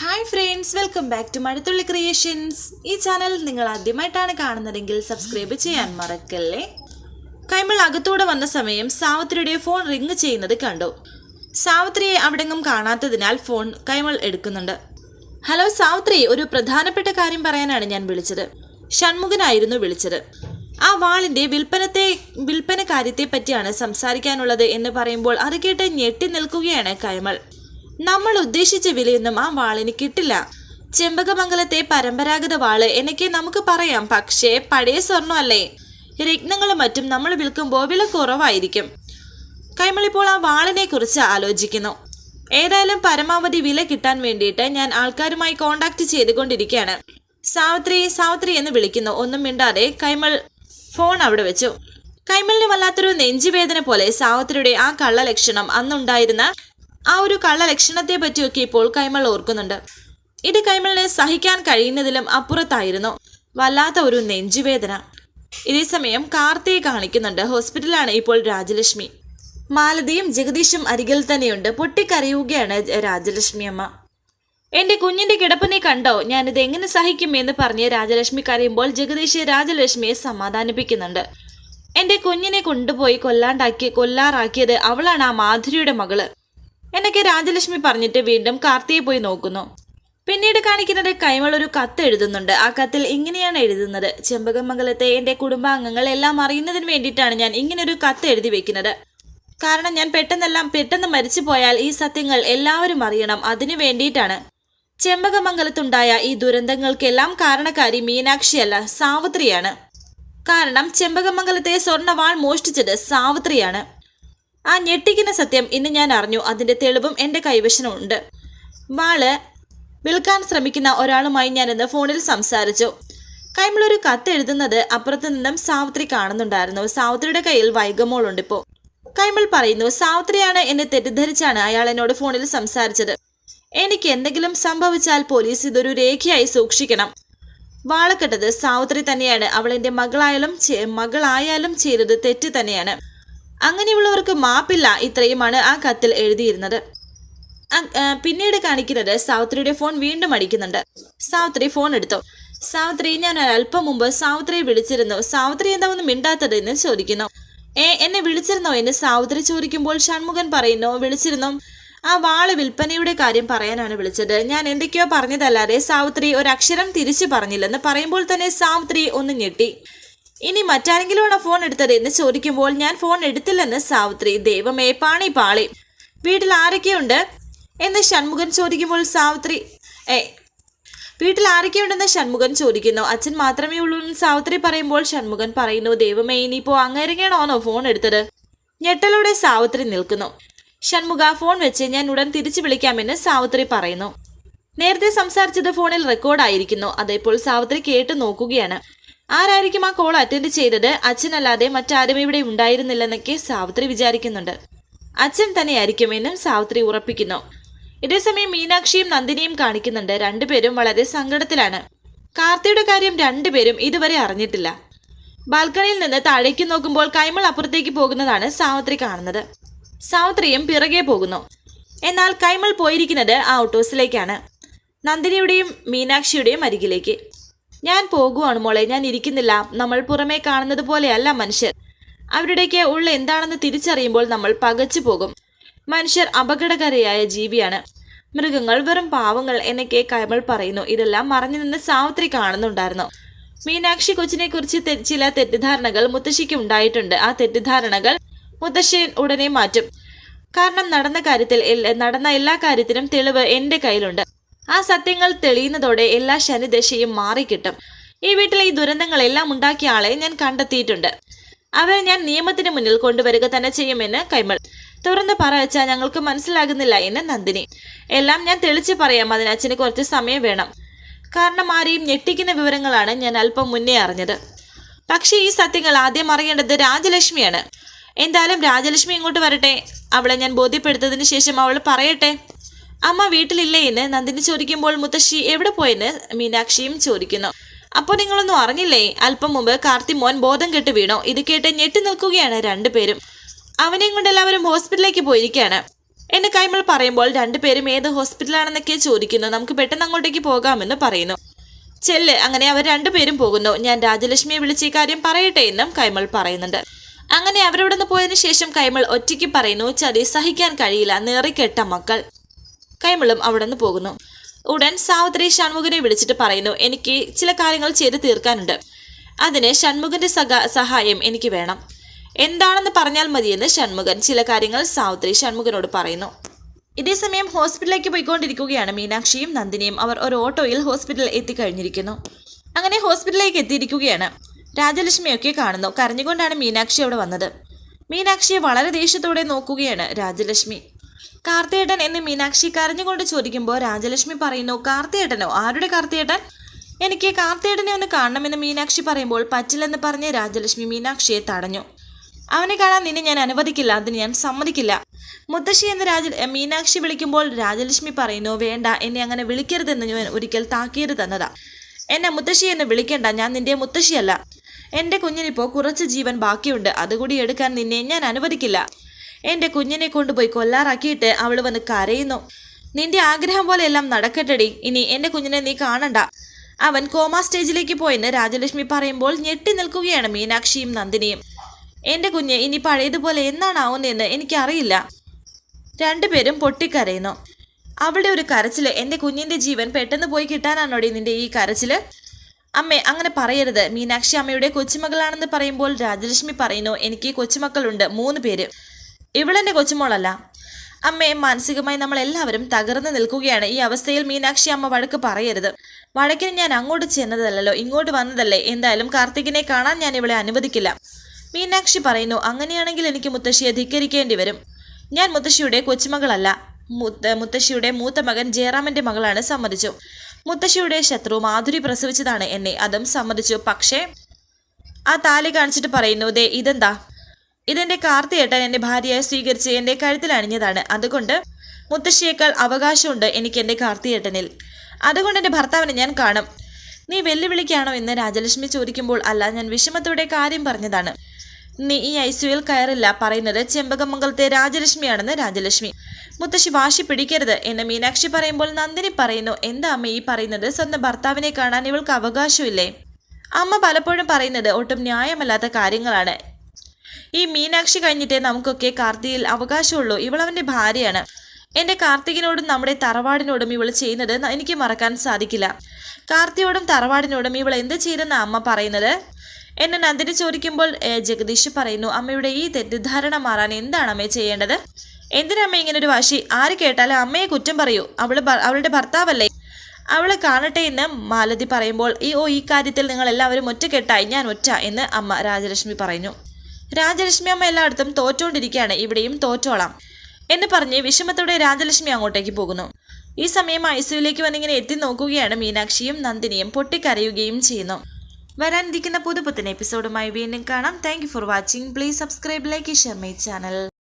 Hi friends welcome back to Mazhathulli creations ഈ channel നിങ്ങൾ ആദ്യമായിട്ടാണ് കാണുന്നതെങ്കിൽ സബ്സ്ക്രൈബ് ചെയ്യാൻ മറക്കല്ലേ? കൈമൾ അകത്തൂടെ വന്ന സമയം സാവത്രിയുടെ ഫോൺ റിങ് ചെയ്യുന്നത് കണ്ടു. സാവിത്രിയെ അവിടെങ്ങും കാണാത്തതിനാൽ ഫോൺ കൈമൾ എടുക്കുന്നുണ്ട്. ഹലോ സാവിത്രി ഒരു പ്രധാനപ്പെട്ട കാര്യം പറയാനാണ് ഞാൻ വിളിച്ചത്. ഷൺമുഖനായിരുന്നു വിളിച്ചത്. ആ വാളിന്റെ വിൽപ്പനത്തെ വിൽപ്പന കാര്യത്തെ പറ്റിയാണ് സംസാരിക്കാനുള്ളത് എന്ന് പറയുമ്പോൾ അത് കേട്ട് ഞെട്ടി നിൽക്കുകയാണ് കൈമൾ. നമ്മൾ ഉദ്ദേശിച്ച വിലയൊന്നും ആ വാളിന് കിട്ടില്ല. ചെമ്പകമംഗലത്തെ പരമ്പരാഗത വാൾ എനിക്ക് നമുക്ക് പറയാം. പക്ഷേ പഴയ സ്വർണമല്ലേ? രത്നങ്ങളും മറ്റും നമ്മൾ വിൽക്കുമ്പോൾ വില കുറവായിരിക്കും. കൈമളിപ്പോൾ ആ വാളിനെ കുറിച്ച് ആലോചിക്കുന്നു. ഏതായാലും പരമാവധി വില കിട്ടാൻ വേണ്ടിയിട്ട് ഞാൻ ആൾക്കാരുമായി കോണ്ടാക്ട് ചെയ്തുകൊണ്ടിരിക്കുകയാണ്. സാവിത്രി സാവിത്രി എന്ന് വിളിക്കുന്നു. ഒന്നും മിണ്ടാതെ കൈമൾ ഫോൺ അവിടെ വെച്ചു. കൈമളിന് വല്ലാത്തൊരു നെഞ്ചുവേദന പോലെ സാവിത്രിയുടെ ആ കള്ളലക്ഷണം അന്നുണ്ടായിരുന്ന ആ ഒരു കള്ള ലക്ഷണത്തെ പറ്റിയൊക്കെ ഇപ്പോൾ കൈമൾ ഓർക്കുന്നുണ്ട്. ഇത് കൈമളിന് സഹിക്കാൻ കഴിയുന്നതിലും അപ്പുറത്തായിരുന്നു. വല്ലാത്ത ഒരു നെഞ്ചുവേദന. ഇതേസമയം കാർത്തിയെ കാണിക്കുന്നുണ്ട്. ഹോസ്പിറ്റലാണ് ഇപ്പോൾ രാജലക്ഷ്മി. മാലതിയും ജഗദീഷും അരികിൽ തന്നെയുണ്ട്. പൊട്ടിക്കരയുകയാണ് രാജലക്ഷ്മി അമ്മ. എന്റെ കുഞ്ഞിന്റെ കിടപ്പ് നീ കണ്ടോ? ഞാനിത് എങ്ങനെ സഹിക്കും? എന്ന് പറഞ്ഞ് രാജലക്ഷ്മി കരയുമ്പോൾ ജഗദീഷ് രാജലക്ഷ്മിയെ സമാധാനിപ്പിക്കുന്നുണ്ട്. എന്റെ കുഞ്ഞിനെ കൊണ്ടുപോയി കൊല്ലാണ്ടാക്കി കൊല്ലാറാക്കിയത് അവളാണ് ആ മാധുരിയുടെ മകൾ. എന്നൊക്കെ രാജലക്ഷ്മി പറഞ്ഞിട്ട് വീണ്ടും കാർത്തിയെ പോയി നോക്കുന്നു. പിന്നീട് കാണിക്കുന്നത് കൈമൾ ഒരു കത്ത് എഴുതുന്നുണ്ട്. ആ കത്തിൽ ഇങ്ങനെയാണ് എഴുതുന്നത്. ചെമ്പകമംഗലത്തെ എന്റെ കുടുംബാംഗങ്ങൾ എല്ലാം അറിയുന്നതിന് വേണ്ടിയിട്ടാണ് ഞാൻ ഇങ്ങനെ ഒരു കത്ത് എഴുതി വെക്കുന്നത്. കാരണം ഞാൻ പെട്ടെന്നെല്ലാം പെട്ടെന്ന് മരിച്ചു പോയാൽ ഈ സത്യങ്ങൾ എല്ലാവരും അറിയണം. അതിനു വേണ്ടിയിട്ടാണ്. ചെമ്പകമംഗലത്തുണ്ടായ ഈ ദുരന്തങ്ങൾക്കെല്ലാം കാരണക്കാരി മീനാക്ഷിയല്ല സാവിത്രിയാണ്. കാരണം ചെമ്പകമംഗലത്തെ സ്വർണവാൾ മോഷ്ടിച്ചത് സാവിത്രിയാണ്. ആ ഞെട്ടിക്കുന്ന സത്യം ഇന്ന് ഞാൻ അറിഞ്ഞു. അതിന്റെ തെളിവും എന്റെ കൈവശമുണ്ട്. വാൾ വിൽക്കാൻ ശ്രമിക്കുന്ന ഒരാളുമായി ഞാൻ ഇന്ന് ഫോണിൽ സംസാരിച്ചു. കൈമളൊരു കത്ത് എഴുതുന്നത് അപ്പുറത്ത് നിന്നും സാവിത്രി കാണുന്നുണ്ടായിരുന്നു. സാവിത്രിയുടെ കയ്യിൽ വൈകമോളുണ്ട് ഇപ്പോൾ കൈമൾ പറയുന്നു സാവിത്രിയാണ് എന്നെ തെറ്റിദ്ധരിച്ചാണ് അയാൾ എന്നോട് ഫോണിൽ സംസാരിച്ചത്. എനിക്ക് എന്തെങ്കിലും സംഭവിച്ചാൽ പോലീസ് ഇതൊരു രേഖയായി സൂക്ഷിക്കണം. വാളക്കെട്ടത് സാവിത്രി തന്നെയാണ്. അവൾ എന്റെ മകളായാലും മകളായാലും ചെയ്തത് തെറ്റ് തന്നെയാണ്. അങ്ങനെയുള്ളവർക്ക് മാപ്പില്ല ഇത്രയുമാണ് ആ കത്തിൽ എഴുതിയിരുന്നത്. പിന്നീട് കാണിക്കുന്നത് സാവിത്രിയുടെ ഫോൺ വീണ്ടും അടിക്കുന്നുണ്ട്. സാവിത്രി ഫോൺ എടുത്തു. സാവിത്രി ഞാൻ അല്പം മുമ്പ് സാവിത്രിയെ വിളിച്ചിരുന്നു. സാവിത്രി എന്താ ഒന്നും മിണ്ടാത്തത് എന്ന് ചോദിക്കുന്നു. ഏ എന്നെ വിളിച്ചിരുന്നോ എന്ന് സാവിത്രി ചോദിക്കുമ്പോൾ ഷൺമുഖൻ പറയുന്നു വിളിച്ചിരുന്നു. ആ വാൾ വിൽപ്പനയുടെ കാര്യം പറയാനാണ് വിളിച്ചത്. ഞാൻ എന്തൊക്കെയോ പറഞ്ഞതല്ലാതെ സാവിത്രി ഒരക്ഷരം തിരിച്ചു പറഞ്ഞില്ലെന്ന് പറയുമ്പോൾ തന്നെ സാവിത്രി ഒന്ന് ഞെട്ടി. ഇനി മറ്റാരെങ്കിലുമാണോ ഫോൺ എടുത്തത് എന്ന് ചോദിക്കുമ്പോൾ ഞാൻ ഫോൺ എടുത്തില്ലെന്ന് സാവിത്രി ദൈവമേ പാണി പാളി. വീട്ടിൽ ആരൊക്കെയുണ്ട്? എന്ന് ഷൺമുഖൻ ചോദിക്കുമ്പോൾ സാവിത്രി ഏ വീട്ടിൽ ആരൊക്കെയുണ്ടെന്ന് ഷൺമുഖൻ ചോദിക്കുന്നു. അച്ഛൻ മാത്രമേ ഉള്ളൂ എന്ന് സാവിത്രി പറയുമ്പോൾ ഷൺമുഖൻ പറയുന്നു ദൈവമേ ഇനിയിപ്പോ അങ്ങേരങ്ങണോന്നോ ഫോൺ എടുത്തത്? ഞെട്ടലോടെ സാവിത്രി നിൽക്കുന്നു. ഷൺമുഖ ഫോൺ വെച്ച് ഞാൻ ഉടൻ തിരിച്ചു വിളിക്കാമെന്ന് സാവിത്രി പറയുന്നു. നേരത്തെ സംസാരിച്ചത് ഫോണിൽ റെക്കോർഡായിരിക്കുന്നു അതിപ്പോൾ സാവിത്രി കേട്ടു നോക്കുകയാണ്. ആരായിരിക്കും ആ കോൾ അറ്റൻഡ് ചെയ്തത്? അച്ഛനല്ലാതെ മറ്റാരും ഇവിടെ ഉണ്ടായിരുന്നില്ലെന്നൊക്കെ സാവിത്രി വിചാരിക്കുന്നുണ്ട്. അച്ഛൻ തന്നെയായിരിക്കുമെന്നും സാവിത്രി ഉറപ്പിക്കുന്നു. ഇതേസമയം മീനാക്ഷിയും നന്ദിനിയും കാണിക്കുന്നുണ്ട്. രണ്ടുപേരും വളരെ സങ്കടത്തിലാണ്. കാർത്തിയുടെ കാര്യം രണ്ടുപേരും ഇതുവരെ അറിഞ്ഞിട്ടില്ല. ബാൽക്കണിയിൽ നിന്ന് താഴേക്ക് നോക്കുമ്പോൾ കൈമൾ അപ്പുറത്തേക്ക് പോകുന്നതാണ് സാവിത്രി കാണുന്നത്. സാവിത്രിയും പിറകെ പോകുന്നു. എന്നാൽ കൈമൾ പോയിരിക്കുന്നത് ആ ഓട്ടോസിലേക്കാണ് നന്ദിനിയുടെയും മീനാക്ഷിയുടെയും അരികിലേക്ക്. ഞാൻ പോകുവാണ് മോളെ ഞാൻ ഇരിക്കുന്നില്ല. നമ്മൾ പുറമേ കാണുന്നത് പോലെയല്ല മനുഷ്യർ. അവരുടെയൊക്കെ ഉള്ള എന്താണെന്ന് തിരിച്ചറിയുമ്പോൾ നമ്മൾ പകച്ചു പോകും. മനുഷ്യർ അപകടകരയായ ജീവിയാണ്. മൃഗങ്ങൾ വെറും പാവങ്ങൾ എന്നൊക്കെ കൈമൾ പറയുന്നു. ഇതെല്ലാം മറഞ്ഞു നിന്ന് സാവിത്രി കാണുന്നുണ്ടായിരുന്നു. മീനാക്ഷി കൊച്ചിനെ കുറിച്ച് ചില തെറ്റിദ്ധാരണകൾ മുത്തശ്ശിക്ക് ഉണ്ടായിട്ടുണ്ട്. ആ തെറ്റിദ്ധാരണകൾ മുത്തശ്ശൻ ഉടനെ മാറ്റും. കാരണം നടന്ന കാര്യത്തിൽ നടന്ന എല്ലാ കാര്യത്തിനും തെളിവ് എന്റെ കയ്യിലുണ്ട്. ആ സത്യങ്ങൾ തെളിയുന്നതോടെ എല്ലാ ശനിദശയും മാറിക്കിട്ടും. ഈ വീട്ടിലെ ഈ ദുരന്തങ്ങളെല്ലാം ഉണ്ടാക്കിയ ആളെ ഞാൻ കണ്ടെത്തിയിട്ടുണ്ട്. അവരെ ഞാൻ നിയമത്തിന് മുന്നിൽ കൊണ്ടുവരിക തന്നെ ചെയ്യുമെന്ന് കൈമൾ. തുറന്ന് പറയച്ചാൽ ഞങ്ങൾക്ക് മനസ്സിലാകുന്നില്ല എന്ന് നന്ദിനി. എല്ലാം ഞാൻ തെളിച്ച് പറയാം അതിന് അച്ഛന് കുറച്ച് സമയം വേണം. കാരണം ആരെയും ഞെട്ടിക്കുന്ന വിവരങ്ങളാണ് ഞാൻ അല്പം മുന്നേ അറിഞ്ഞത്. പക്ഷേ ഈ സത്യങ്ങൾ ആദ്യം അറിയേണ്ടത് രാജലക്ഷ്മിയാണ്. എന്തായാലും രാജലക്ഷ്മി ഇങ്ങോട്ട് വരട്ടെ. അവളെ ഞാൻ ബോധ്യപ്പെടുത്തതിന് ശേഷം അവൾ പറയട്ടെ. അമ്മ വീട്ടിലില്ലേ എന്ന് നന്ദിനി ചോദിക്കുമ്പോൾ മുത്തശ്ശി എവിടെ പോയെന്ന് മീനാക്ഷിയും ചോദിക്കുന്നു. അപ്പോൾ നിങ്ങളൊന്നും അറിഞ്ഞില്ലേ? അല്പം മുമ്പ് കാർത്തി മോൻ ബോധം കെട്ട് വീണോ. ഇത് കേട്ട് ഞെട്ടി നിൽക്കുകയാണ് രണ്ടുപേരും. അവനെയും കൊണ്ട് എല്ലാവരും ഹോസ്പിറ്റലിലേക്ക് പോയിരിക്കുകയാണ്. എന്നെ കൈമൾ പറയുമ്പോൾ രണ്ടുപേരും ഏത് ഹോസ്പിറ്റലാണെന്നൊക്കെ ചോദിക്കുന്നു. നമുക്ക് പെട്ടെന്ന് അങ്ങോട്ടേക്ക് പോകാമെന്ന് പറയുന്നു. ചെല്ല് അങ്ങനെ അവർ രണ്ടുപേരും പോകുന്നു. ഞാൻ രാജലക്ഷ്മിയെ വിളിച്ച് കാര്യം പറയട്ടെ എന്നും കൈമൾ പറയുന്നുണ്ട്. അങ്ങനെ അവരോടൊന്ന് പോയതിനു ശേഷം കൈമൾ ഒറ്റയ്ക്ക് പറയുന്നു ചതി സഹിക്കാൻ കഴിയില്ല നേറിക്കെട്ട മക്കൾ. കൈമളും അവിടെ നിന്ന് പോകുന്നു. ഉടൻ സാവിത്രി ഷൺമുഖനെ വിളിച്ചിട്ട് പറയുന്നു എനിക്ക് ചില കാര്യങ്ങൾ ചെയ്ത് തീർക്കാനുണ്ട്. അതിന് ഷൺമുഖന്റെ സഹ സഹായം എനിക്ക് വേണം. എന്താണെന്ന് പറഞ്ഞാൽ മതിയെന്ന് ഷൺമുഖൻ ചില കാര്യങ്ങൾ സാവിത്രി ഷൺമുഖനോട് പറയുന്നു. ഇതേസമയം ഹോസ്പിറ്റലിലേക്ക് പോയിക്കൊണ്ടിരിക്കുകയാണ് മീനാക്ഷിയും നന്ദിനിയും. അവർ ഒരു ഓട്ടോയിൽ ഹോസ്പിറ്റലിൽ എത്തിക്കഴിഞ്ഞിരിക്കുന്നു. അങ്ങനെ ഹോസ്പിറ്റലിലേക്ക് എത്തിയിരിക്കുകയാണ്. രാജലക്ഷ്മിയൊക്കെ കാണുന്നു. കരഞ്ഞുകൊണ്ടാണ് മീനാക്ഷി അവിടെ വന്നത്. മീനാക്ഷിയെ വളരെ ദേഷ്യത്തോടെ നോക്കുകയാണ് രാജലക്ഷ്മി. കാർത്തിയേട്ടൻ എന്ന് മീനാക്ഷി കരഞ്ഞുകൊണ്ട് ചോദിക്കുമ്പോൾ രാജലക്ഷ്മി പറയുന്നു കാർത്തിയേട്ടനോ? ആരുടെ കാർത്തിയേട്ടൻ? എനിക്ക് കാർത്തിയേട്ടനെ ഒന്ന് കാണണമെന്ന് മീനാക്ഷി പറയുമ്പോൾ പറ്റില്ലെന്ന് പറഞ്ഞ് രാജലക്ഷ്മി മീനാക്ഷിയെ തടഞ്ഞു. അവനെ കാണാൻ നിന്നെ ഞാൻ അനുവദിക്കില്ല അതിന് ഞാൻ സമ്മതിക്കില്ല. മുത്തശ്ശി എന്ന് രാജ മീനാക്ഷി വിളിക്കുമ്പോൾ രാജലക്ഷ്മി പറയുന്നു വേണ്ട എന്നെ അങ്ങനെ വിളിക്കരുതെന്ന് ഞാൻ ഒരിക്കൽ താക്കീത് തന്നതാ. എന്നെ മുത്തശ്ശി എന്ന് വിളിക്കേണ്ട ഞാൻ നിന്റെ മുത്തശ്ശിയല്ല. എന്റെ കുഞ്ഞിനിപ്പോൾ കുറച്ച് ജീവൻ ബാക്കിയുണ്ട് അതുകൂടി എടുക്കാൻ നിന്നെ ഞാൻ അനുവദിക്കില്ല. എന്റെ കുഞ്ഞിനെ കൊണ്ടുപോയി കൊല്ലാറാക്കിയിട്ട് അവൾ വന്ന് കരയുന്നു. നിന്റെ ആഗ്രഹം പോലെ എല്ലാം നടക്കട്ടെടി. ഇനി എന്റെ കുഞ്ഞിനെ നീ കാണണ്ട. അവൻ കോമാ സ്റ്റേജിലേക്ക് പോയെന്ന് രാജലക്ഷ്മി പറയുമ്പോൾ ഞെട്ടി നിൽക്കുകയാണ് മീനാക്ഷിയും നന്ദിനിയും. എന്റെ കുഞ്ഞ് ഇനി പഴയതുപോലെ എന്നാണ് ആവുന്നതെന്ന് എനിക്കറിയില്ല. രണ്ടുപേരും പൊട്ടിക്കരയുന്നു. അവളുടെ ഒരു കരച്ചിൽ എന്റെ കുഞ്ഞിന്റെ ജീവൻ പെട്ടെന്ന് പോയി കിട്ടാനാണോടി നിന്റെ ഈ കരച്ചിൽ? അമ്മേ അങ്ങനെ പറയരുത്. മീനാക്ഷി അമ്മയുടെ കൊച്ചുമകളാണെന്ന് പറയുമ്പോൾ രാജലക്ഷ്മി പറയുന്നു എനിക്ക് കൊച്ചുമക്കളുണ്ട് മൂന്ന് പേര്. ഇവളെന്റെ കൊച്ചുമോളല്ല. അമ്മയെ മാനസികമായി നമ്മൾ എല്ലാവരും തകർന്നു നിൽക്കുകയാണ്. ഈ അവസ്ഥയിൽ മീനാക്ഷി അമ്മ വഴക്ക് പറയരുത്. വഴക്കിന് ഞാൻ അങ്ങോട്ട് ചെന്നതല്ലല്ലോ ഇങ്ങോട്ട് വന്നതല്ലേ. എന്തായാലും കാർത്തികിനെ കാണാൻ ഞാൻ ഇവളെ അനുവദിക്കില്ല. മീനാക്ഷി പറയുന്നു അങ്ങനെയാണെങ്കിൽ എനിക്ക് മുത്തശ്ശിയെ ധിക്കരിക്കേണ്ടി വരും. ഞാൻ മുത്തശ്ശിയുടെ കൊച്ചുമകളല്ല. മുത്ത മുത്തശ്ശിയുടെ മൂത്ത മകൻ ജയറാമന്റെ മകളാണ് സമ്മതിച്ചു. മുത്തശ്ശിയുടെ ശത്രു മാധുരി പ്രസവിച്ചതാണ് എന്നെ. അതും സമ്മതിച്ചു. പക്ഷേ ആ താലി കാണിച്ചിട്ട് പറയുന്നു ദേ ഇതെന്താ? ഇതെന്റെ കാർത്തിയേട്ടൻ എന്റെ ഭാര്യയായി സ്വീകരിച്ച് എന്റെ കഴുത്തിൽ അണിഞ്ഞതാണ്. അതുകൊണ്ട് മുത്തശ്ശിയേക്കാൾ അവകാശമുണ്ട് എനിക്ക് എന്റെ കാർത്തിയേട്ടനിൽ. അതുകൊണ്ട് എന്റെ ഭർത്താവിനെ ഞാൻ കാണും. നീ വെല്ലുവിളിക്കാണോ എന്ന് രാജലക്ഷ്മി ചോദിക്കുമ്പോൾ അല്ല ഞാൻ വിഷമത്തോടെ കാര്യം പറഞ്ഞതാണ്. നീ ഈ ഐസിയുയിൽ കയറില്ല പറയുന്നത് ചെമ്പകമംഗലത്തെ രാജലക്ഷ്മിയാണെന്ന് രാജലക്ഷ്മി. മുത്തശ്ശി വാശി പിടിക്കരുത് എന്ന് മീനാക്ഷി പറയുമ്പോൾ നന്ദിനി പറയുന്നു എന്താ അമ്മ ഈ പറയുന്നത്? സ്വന്തം ഭർത്താവിനെ കാണാൻ ഇവൾക്ക് അവകാശമില്ലേ? അമ്മ പലപ്പോഴും പറയുന്നത് ഒട്ടും ന്യായമല്ലാത്ത കാര്യങ്ങളാണ്. ഈ മീനാക്ഷി കഴിഞ്ഞിട്ടേ നമുക്കൊക്കെ കാർത്തിയിൽ അവകാശമുള്ളൂ. ഇവൾ അവന്റെ ഭാര്യയാണ്. എന്റെ കാർത്തികിനോടും നമ്മുടെ തറവാടിനോടും ഇവൾ ചെയ്യുന്നത് എനിക്ക് മറക്കാൻ സാധിക്കില്ല. കാർത്തിയോടും തറവാടിനോടും ഇവൾ എന്ത് ചെയ്തെന്ന അമ്മ പറയുന്നത്? എന്നെ നന്ദിനി ചോദിക്കുമ്പോൾ ജഗദീഷ് പറയുന്നു അമ്മയുടെ ഈ തെറ്റിദ്ധാരണ മാറാൻ എന്താണ് അമ്മയെ ചെയ്യേണ്ടത്? എന്തിനമ്മ ഇങ്ങനെ ഒരു വാശി? ആര് കേട്ടാലും അമ്മയെ കുറ്റം പറയൂ. അവൾ അവളുടെ ഭർത്താവല്ലേ? അവളെ കാണട്ടെ എന്ന് മാലതി പറയുമ്പോൾ ഈ ഓ ഈ കാര്യത്തിൽ നിങ്ങൾ എല്ലാവരും ഒറ്റ ഒറ്റക്കെട്ടായി. ഞാൻ ഒറ്റ എന്ന് അമ്മ രാജലക്ഷ്മി പറഞ്ഞു രാജലക്ഷ്മി അമ്മ എല്ലായിടത്തും തോറ്റോണ്ടിരിക്കുകയാണ് ഇവിടെയും തോറ്റോളാം എന്ന് പറഞ്ഞ് വിഷമത്തോടെ രാജലക്ഷ്മി അങ്ങോട്ടേക്ക് പോകുന്നു. ഈ സമയം ഐസിയുലേക്ക് വന്നിങ്ങനെ എത്തി നോക്കുകയാണ് മീനാക്ഷിയും നന്ദിനിയും പൊട്ടിക്കരയുകയും ചെയ്യുന്നു. വരാനിരിക്കുന്ന പുതുപുത്തൻ എപ്പിസോഡുമായി വീണ്ടും കാണാം. Thank for watching please subscribe like share my channel